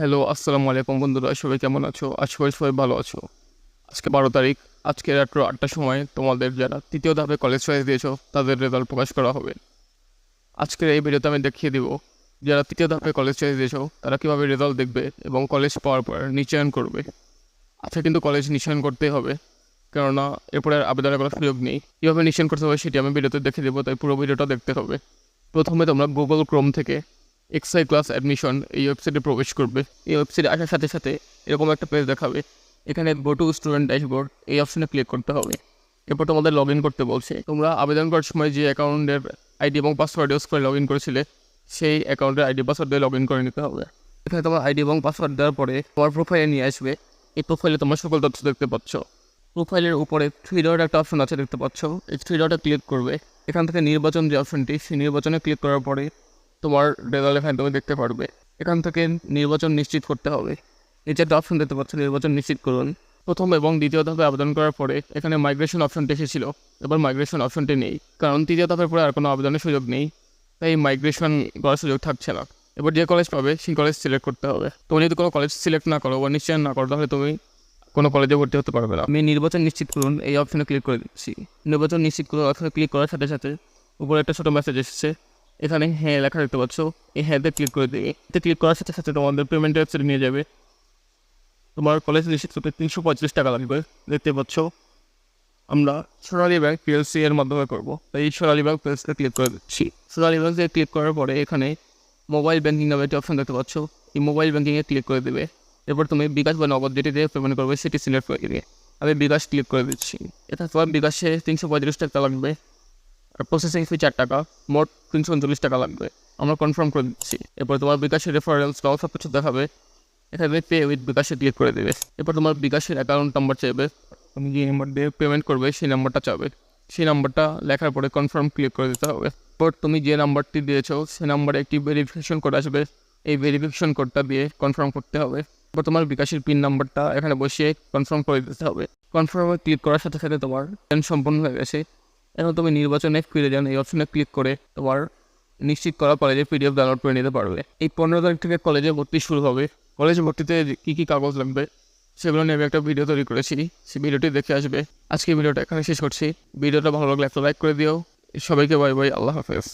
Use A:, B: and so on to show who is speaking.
A: Hello আসসালামু আলাইকুম বন্ধুরা, সবাই কেমন আছো? আশা করি সবাই ভালো আছো। আজকে বারো তারিখ, আজকে রাত্র আটটার সময় তোমাদের যারা তৃতীয় ধাপে কলেজ চয়েস দিয়েছ, তাদের রেজাল্ট প্রকাশ করা হবে। আজকের এই ভিডিওতে আমি দেখিয়ে দিব, যারা তৃতীয় ধাপে কলেজ চয়েস দিয়েছ, তারা কীভাবে রেজাল্ট দেখবে এবং কলেজ পাওয়ার পর নিশ্চয়ন করবে। আজকে কিন্তু কলেজ নিশ্চয়ন করতেই হবে, কেননা এরপরে আবেদনের কোনো সুযোগ নেই। কীভাবে নিশ্চয়ন করতে হবে সেটি আমি ভিডিওতে দেখে দেবো, তাই পুরো ভিডিওটা দেখতে হবে। প্রথমে তোমরা গুগল ক্রোম থেকে এক্সাই ক্লাস অ্যাডমিশন এই ওয়েবসাইটে প্রবেশ করবে। এই ওয়েবসাইটে আসার সাথে সাথে এরকম একটা পেজ দেখাবে। এখানে গো টু স্টুডেন্ট ড্যাশবোর্ড এই অপশনে ক্লিক করতে হবে। এরপর তোমাদের লগ ইন করতে বলছে। তোমরা আবেদন করার সময় যে অ্যাকাউন্টের আইডি এবং পাসওয়ার্ড ইউজ করে লগ ইন করেছিলে, সেই অ্যাকাউন্টের আইডি পাসওয়ার্ড দিয়ে লগ ইন করে নিতে হবে। এখানে তোমার আইডি এবং পাসওয়ার্ড দেওয়ার পরে তোমার প্রোফাইলে নিয়ে আসবে। এই প্রোফাইলে তোমার সকল তথ্য দেখতে পাচ্ছ। প্রোফাইলের উপরে থ্রি ডট একটা অপশন আছে দেখতে পাচ্ছ। এই থ্রি ডটে ক্লিক করবে। এখান থেকে নির্বাচন যে অপশনটি সেই নির্বাচনে ক্লিক করার পরে তোমার রেজাল্ট এখানে তুমি দেখতে পারবে। এখান থেকে নির্বাচন নিশ্চিত করতে হবে। নিচে একটা অপশন দেখতে পাচ্ছ, নির্বাচন নিশ্চিত করুন। প্রথম এবং দ্বিতীয় ধাপে আবেদন করার পরে এখানে মাইগ্রেশন অপশনটি এসেছিল। এবার মাইগ্রেশন অপশনটি নেই, কারণ তৃতীয় ধাপের পরে আর কোনো আবেদনের সুযোগ নেই। তাই মাইগ্রেশন করার সুযোগ থাকছে না। এবার যে কলেজ পাবে, সেই কলেজ সিলেক্ট করতে হবে। তুমি যদি কোনো কলেজ সিলেক্ট না করো বা নিশ্চয় না করো, তাহলে তুমি কোনো কলেজে ভর্তি হতে পারবে না। আমি নির্বাচন নিশ্চিত করুন, এই অপশনে ক্লিক করে দিচ্ছি। নির্বাচন নিশ্চিত করুন অপশনে ক্লিক করার সাথে সাথে উপরে একটা ছোটো মেসেজ এসেছে। এখানে হ্যাঁ লেখা দেখতে পাচ্ছ। এই হ্যাঁতে ক্লিক করে দিই এতে ক্লিক করার সাথে সাথে তোমাদের পেমেন্ট ওয়েবসাইটে নিয়ে যাবে। তোমার কলেজ নিশ্চিত করতে তিনশো পঁয়ত্রিশ টাকা লাগবে, দেখতে পাচ্ছ। আমরা সোনালী ব্যাংক পিএলসি এর মাধ্যমে করব। তাই এই সোনালী ব্যাংক পিএলসিতে ক্লিক করে দিচ্ছি। সোনালী ব্যাংকে ক্লিক করার পরে এখানে মোবাইল ব্যাঙ্কিং নামে একটি অপশন দেখতে পাচ্ছ। এই মোবাইল ব্যাঙ্কিংয়ে ক্লিক করে দেবে। এরপর তুমি বিকাশ বা নগদ যেটি দিয়ে পেমেন্ট করবে সেটি সিলেক্ট করে দিবে। আমি বিকাশ ক্লিক করে দিচ্ছি। এটা তোমার বিকাশে তিনশো পঁয়ত্রিশ টাকা লাগবে। আর প্রসেসিং ফি চার টাকা, মোট তিনশো উনচল্লিশ টাকা লাগবে। আমরা কনফার্ম করে দিচ্ছি। এরপর তোমার বিকাশের রেফারেন্স নাও সব কিছু দেখাবে। এখানে পে উইথ বিকাশে ক্লিক করে দেবে। এরপর তোমার বিকাশের অ্যাকাউন্ট নাম্বার চাইবে। তুমি যে নাম্বার দিয়ে পেমেন্ট করবে, সেই নাম্বারটা চাবে। সেই নাম্বারটা লেখার পরে কনফার্ম ক্লিক করে দিতে হবে। এরপর তুমি যে নাম্বারটি দিয়েছ, সেই নাম্বারে একটি ভেরিফিকেশন কোড আসবে। এই ভেরিফিকেশন কোডটা দিয়ে কনফার্ম করতে হবে। এরপর তোমার বিকাশের পিন নাম্বারটা এখানে বসিয়ে কনফার্ম করে দিতে হবে। কনফার্মে ক্লিক করার সাথে সাথে তোমার পেন সম্পন্ন হয়ে গেছে। এখন তুমি নির্বাচনে ফিরে যান এই অপশনে ক্লিক করে তোমার নিশ্চিত করা কলেজে পিডিএফ ডাউনলোড করে নিতে পারবে। এই পনেরো তারিখ থেকে কলেজে ভর্তি শুরু হবে। কলেজ ভর্তিতে কী কী কাগজ লাগবে, সেগুলো নিয়ে আমি একটা ভিডিও তৈরি করেছি। সেই ভিডিওটি দেখে আসবে। আজকে ভিডিওটা এখানে শেষ করছি। ভিডিওটা ভালো লাগলে একটা লাইক করে দিও। সবাইকে বাই বাই আল্লাহ হাফেজ।